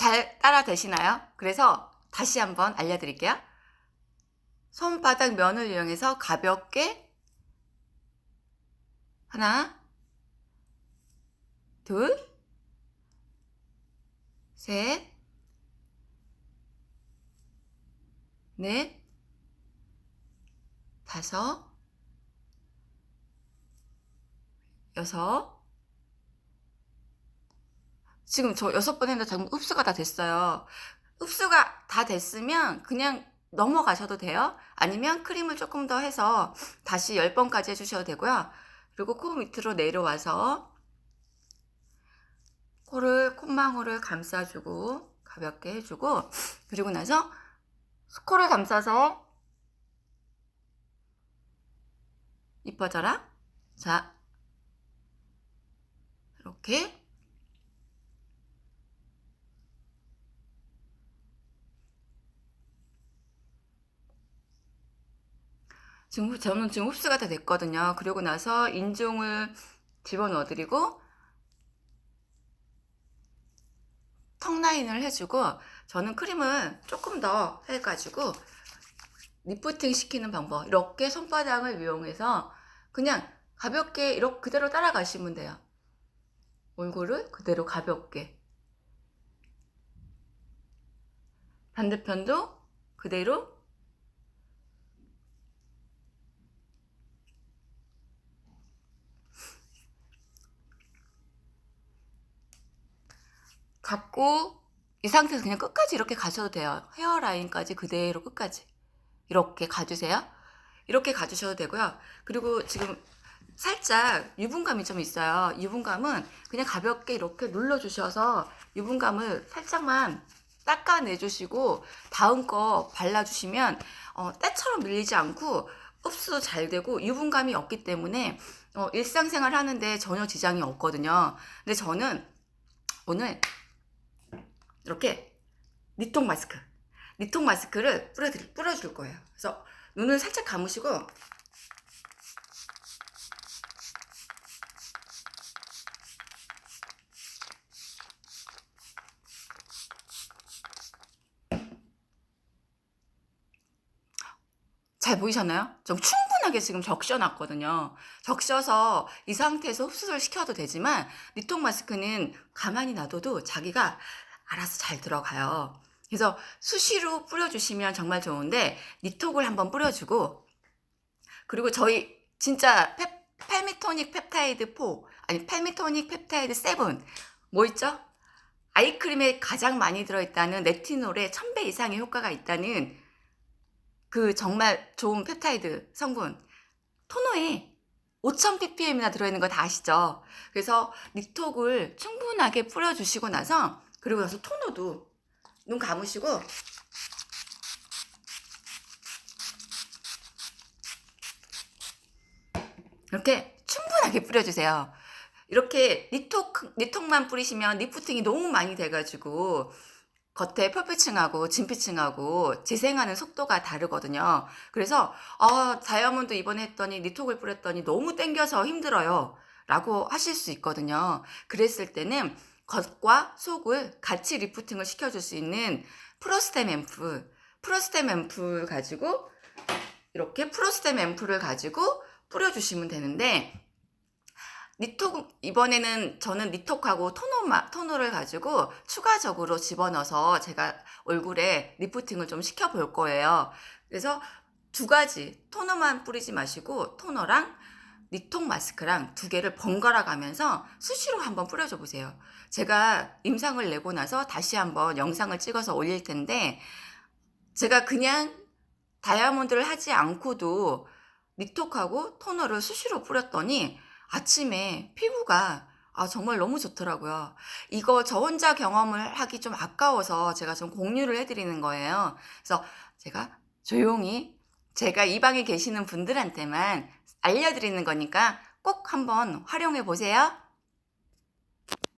잘 따라되시나요? 그래서 다시 한번 알려드릴게요. 손바닥 면을 이용해서 가볍게 하나, 둘, 셋, 넷, 다섯, 여섯, 지금 저 여섯 번 했는데 지금 흡수가 다 됐어요. 흡수가 다 됐으면 그냥 넘어가셔도 돼요. 아니면 크림을 조금 더 해서 다시 10번까지 해주셔도 되고요. 그리고 코 밑으로 내려와서 코를 콧망울을 감싸주고 가볍게 해주고 그리고 나서 코를 감싸서 이뻐져라. 자, 이렇게 지금 흡- 저는 지금 흡수가 다 됐거든요. 그리고 나서 인중을 집어넣어드리고 턱 라인을 해주고 저는 크림을 조금 더 해가지고 리프팅 시키는 방법 이렇게 손바닥을 이용해서 그냥 가볍게 이렇게 그대로 따라가시면 돼요. 얼굴을 그대로 가볍게 반대편도 그대로 갖고 이 상태에서 그냥 끝까지 이렇게 가셔도 돼요. 헤어라인까지 그대로 끝까지 이렇게 가주세요. 이렇게 가주셔도 되고요. 그리고 지금 살짝 유분감이 좀 있어요. 유분감은 그냥 가볍게 이렇게 눌러주셔서 유분감을 살짝만 닦아내주시고 다음 거 발라주시면 어, 때처럼 밀리지 않고 흡수도 잘 되고 유분감이 없기 때문에 어, 일상생활 하는데 전혀 지장이 없거든요. 근데 저는 오늘 이렇게 니통 마스크, 니통 마스크를 뿌려드릴, 뿌려줄 거예요. 그래서 눈을 살짝 감으시고 잘 보이셨나요? 좀 충분하게 지금 적셔놨거든요. 적셔서 이 상태에서 흡수를 시켜도 되지만 니통 마스크는 가만히 놔둬도 자기가 알아서 잘 들어가요. 그래서 수시로 뿌려주시면 정말 좋은데 니톡을 한번 뿌려주고 그리고 저희 진짜 펩, 팔미토닉 펩타이드 4 아니 팔미토닉 펩타이드 7 뭐 있죠? 아이크림에 가장 많이 들어있다는 레티놀에 1000배 이상의 효과가 있다는 그 정말 좋은 펩타이드 성분 토너에 5000ppm이나 들어있는 거 다 아시죠? 그래서 니톡을 충분하게 뿌려주시고 나서 그리고 나서 토너도 눈 감으시고 이렇게 충분하게 뿌려주세요. 이렇게 니톡, 니톡만 뿌리시면 리프팅이 너무 많이 돼가지고 겉에 펄프층하고 진피층하고 재생하는 속도가 다르거든요. 그래서 아 다이아몬드 이번에 했더니 니톡을 뿌렸더니 너무 땡겨서 힘들어요. 라고 하실 수 있거든요. 그랬을 때는 겉과 속을 같이 리프팅을 시켜줄 수 있는 프로스템 앰플, 프로스템 앰플 가지고 이렇게 프로스템 앰플을 가지고 뿌려주시면 되는데 니톡 이번에는 저는 니톡하고 토너 토너를 가지고 추가적으로 집어넣어서 제가 얼굴에 리프팅을 좀 시켜 볼 거예요. 그래서 두 가지 토너만 뿌리지 마시고 토너랑 니톡 마스크랑 두 개를 번갈아 가면서 수시로 한번 뿌려줘 보세요. 제가 임상을 내고 나서 다시 한번 영상을 찍어서 올릴 텐데 제가 그냥 다이아몬드를 하지 않고도 니톡하고 토너를 수시로 뿌렸더니 아침에 피부가 아, 정말 너무 좋더라고요. 이거 저 혼자 경험을 하기 좀 아까워서 제가 좀 공유를 해드리는 거예요. 그래서 제가 조용히 제가 이 방에 계시는 분들한테만 알려드리는 거니까 꼭 한번 활용해 보세요.